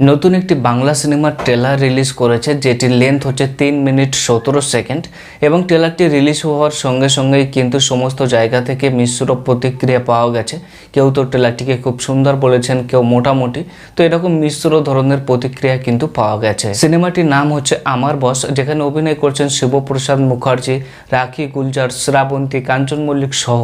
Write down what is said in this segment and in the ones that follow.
নতুন একটি বাংলা সিনেমার ট্রেলার রিলিজ করেছে, যেটির লেন্থ হচ্ছে তিন মিনিট সতেরো সেকেন্ড এবং ট্রেলারটি রিলিজ হওয়ার সঙ্গে সঙ্গেই কিন্তু সমস্ত জায়গা থেকে মিশ্র প্রতিক্রিয়া পাওয়া গেছে। কেউ তো ট্রেলারটিকে খুব সুন্দর বলেছেন, কেউ মোটামুটি। তো এরকম মিশ্র ধরনের প্রতিক্রিয়া কিন্তু পাওয়া গেছে। সিনেমাটির নাম হচ্ছে আমার বস, যেখানে অভিনয় করছেন শিবপ্রসাদ মুখার্জি, রাখি গুলজার, শ্রাবন্তী, কাঞ্চন মল্লিক সহ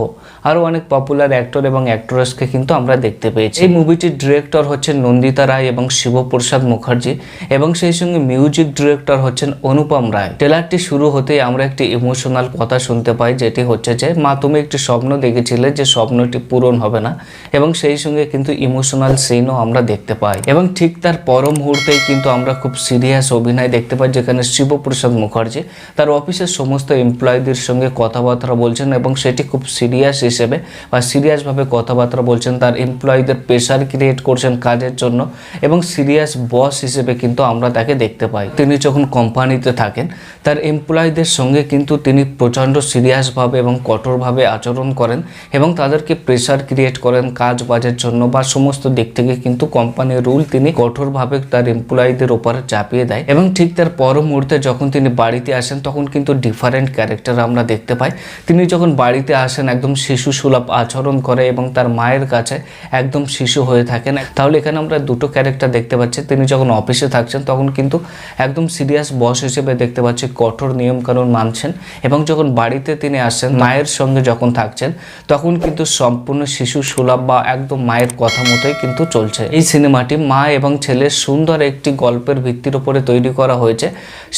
আরও অনেক পপুলার অ্যাক্টর এবং অ্যাক্ট্রেসকে কিন্তু আমরা দেখতে পেয়েছি। এই মুভিটির ডিরেক্টর হচ্ছে নন্দিতা রায় এবং শিবপ্রসাদ মুখার্জি এবং সেই সঙ্গে মিউজিক ডিরেক্টর হচ্ছেন অনুপম রায়। ট্রেলারটি শুরু হতেই আমরা একটি ইমোশনাল কথা শুনতে পাই, যেটি হচ্ছে যে, মা, তুমি একটি স্বপ্ন দেখেছিলে যে স্বপ্নটি পূরণ হবে না। এবং সেই সঙ্গে কিন্তু ইমোশনাল সিনও আমরা দেখতে পাই। এবং ঠিক তার পর মুহূর্তেই কিন্তু আমরা খুব সিরিয়াস অভিনয় দেখতে পাই, যেখানে শিবপ্রসাদ মুখার্জি তার অফিসের সমস্ত এমপ্লয়ীদের সঙ্গে কথাবার্তা বলছেন এবং সেটি খুব সিরিয়াস হিসেবে বা সিরিয়াসভাবে কথাবার্তা বলছেন। তার এমপ্লয়ীদের প্রেশার ক্রিয়েট করছেন কাজের জন্য এবং সিরিয়াস বস হিসেবে কিন্তু আমরা তাকে দেখতে পাই। তিনি যখন কোম্পানিতে থাকেন, তার এমপ্লয়ীদের সঙ্গে কিন্তু তিনি প্রচণ্ড সিরিয়াসভাবে এবং কঠোরভাবে আচরণ করেন এবং তাদেরকে প্রেশার ক্রিয়েট করেন কাজ বাজের জন্য বা সমস্ত দিক থেকে কিন্তু কোম্পানির রুল তিনি কঠোরভাবে তার এমপ্লয়ীদের ওপরে চাপিয়ে দেয় এবং ঠিক তার পর মুহূর্তে যখন তিনি বাড়িতে আসেন, তখন কিন্তু ডিফারেন্ট ক্যারেক্টার আমরা দেখতে পাই। তিনি যখন বাড়িতে আসেন, একদম শিশু সুলভ আচরণ করে এবং তার মায়ের কাছে একদম শিশু হয়ে থাকেন। তাহলে এখানে আমরা দুটো ক্যারেক্টার দেখতে পাচ্ছি, তিনি যখন অফিসে থাকছেন, তখন কিন্তু একদম সিরিয়াস বস হিসেবে দেখতে পাচ্ছি কঠোর নিয়মকানুন মানছেন এবং যখন বাড়িতে তিনি আসছেন, মায়ের সঙ্গে যখন থাকছেন, তখন কিন্তু সম্পূর্ণ শিশু সুলভ বা একদম মায়ের কথা মতোই কিন্তু চলছে। এই সিনেমাটি মা এবং ছেলের সুন্দর একটি গল্পের ভিত্তির উপরে তৈরি করা হয়েছে।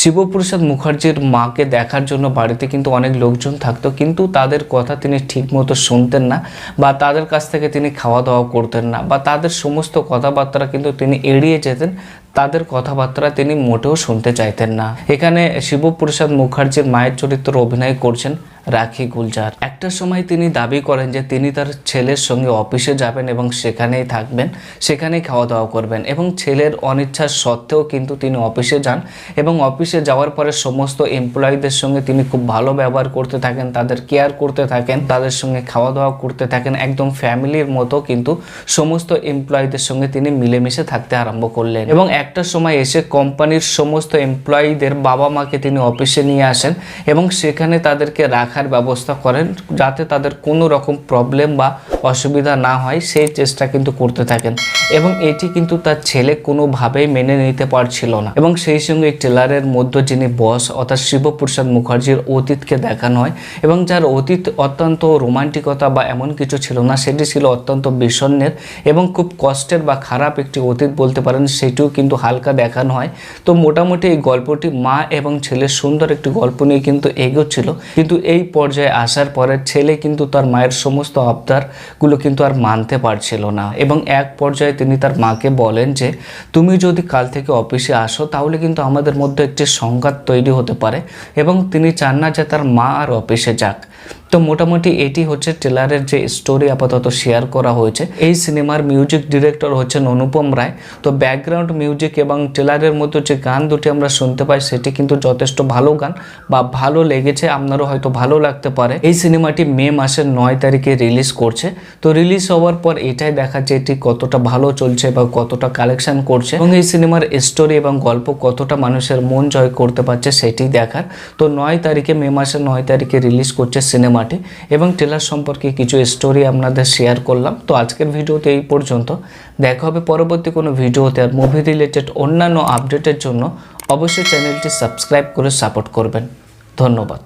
শিবপ্রসাদ মুখার্জির মাকে দেখার জন্য বাড়িতে কিন্তু অনেক লোকজন থাকতো, কিন্তু তাদের কথা তিনি ঠিকমতো শুনতেন না বা তাদের কাছ থেকে তিনি খাওয়া দাওয়া করতেন না বা তাদের সমস্ত কথাবার্তা কিন্তু তিনি এড়িয়ে लिए चेतन তাদের কথাবার্তা তিনি মোটেও শুনতে চাইতেন না। এখানে শিবপ্রসাদ মুখার্জির মায়ের চরিত্র অভিনয় করছেন রাখি গুলজার। একটা সময় তিনি দাবি করেন যে তিনি তার ছেলের সঙ্গে অফিসে যাবেন এবং সেখানেই থাকবেন, সেখানেই খাওয়া দাওয়া করবেন এবং ছেলের অনিচ্ছা সত্ত্বেও কিন্তু তিনি অফিসে যান এবং অফিসে যাওয়ার পরে সমস্ত এমপ্লয়ীদের সঙ্গে তিনি খুব ভালো ব্যবহার করতে থাকেন, তাদের কেয়ার করতে থাকেন, তাদের সঙ্গে খাওয়া দাওয়া করতে থাকেন, একদম ফ্যামিলির মতো কিন্তু সমস্ত এমপ্লয়ীদের সঙ্গে তিনি মিলেমিশে থাকতে আরম্ভ করলেন এবং একটা সময় এসে কোম্পানির সমস্ত এমপ্লয়ীদের বাবা মাকে তিনি অফিসে নিয়ে আসেন এবং সেখানে তাদেরকে রাখার ব্যবস্থা করেন যাতে তাদের কোনো রকম প্রবলেম বা অসুবিধা না হয়, সেই চেষ্টা কিন্তু করতে থাকেন। এবং এটি কিন্তু তার ছেলে কোনোভাবেই মেনে নিতে পারছিল না। এবং সেই সঙ্গে এই ট্রেলারের মধ্যে যিনি বস অর্থাৎ শিবপ্রসাদ মুখার্জির অতীতকে দেখানো হয় এবং যার অতীত অত্যন্ত রোমান্টিকতা বা এমন কিছু ছিল না, সেটি ছিল অত্যন্ত বিষণ্ণের এবং খুব কষ্টের বা খারাপ একটি অতীত বলতে পারেন, সেটিও কিন্তু হালকা দেখানো হয়। তো মোটামুটি এই গল্পটি মা এবং ছেলের সুন্দর একটি গল্প নিয়ে কিন্তু এগোচ্ছিল। কিন্তু এই পর্যায়ে আসার পরে ছেলে কিন্তু তার মায়ের সমস্ত আবদারগুলো কিন্তু আর মানতে পারছিল না এবং এক পর্যায়ে তিনি তার মাকে বলেন যে, তুমি যদি কাল থেকে অফিসে আসো তাহলে কিন্তু আমাদের মধ্যে একটি সংঘাত তৈরি হতে পারে এবং তিনি চান না যে তার মা আর অফিসে যাক। তো মোটামুটি এটি হচ্ছে ট্রেলারের যে স্টোরি আপাতত শেয়ার করা হয়েছে। এই সিনেমার মিউজিক ডিরেক্টর হচ্ছেন অনুপম রায়। তো ব্যাকগ্রাউন্ড মিউজিক এবং ট্রেলারের মতো যে গান দুটি আমরা শুনতে পাই, সেটি কিন্তু যথেষ্ট ভালো গান বা ভালো লেগেছে, আপনারও হয়তো ভালো লাগতে পারে। এই সিনেমাটি মে মাসের নয় তারিখে রিলিজ করছে। তো রিলিজ হওয়ার পর এটাই দেখা যে এটি কতটা ভালো চলছে বা কতটা কালেকশন করছে এবং এই সিনেমার স্টোরি এবং গল্প কতটা মানুষের মন জয় করতে পারছে, সেটি দেখার। তো নয় তারিখে মে মাসের নয় তারিখে রিলিজ করছে সিনেমাটি এবং ট্রেলার সম্পর্কে কিছু স্টোরি আপনাদের শেয়ার করলাম। তো আজকের ভিডিওতে এই পর্যন্ত। দেখা হবে পরবর্তী কোনো ভিডিওতে আর মুভি রিলেটেড অন্যান্য আপডেটের জন্য। অবশ্যই চ্যানেলটি সাবস্ক্রাইব করে সাপোর্ট করবেন। ধন্যবাদ।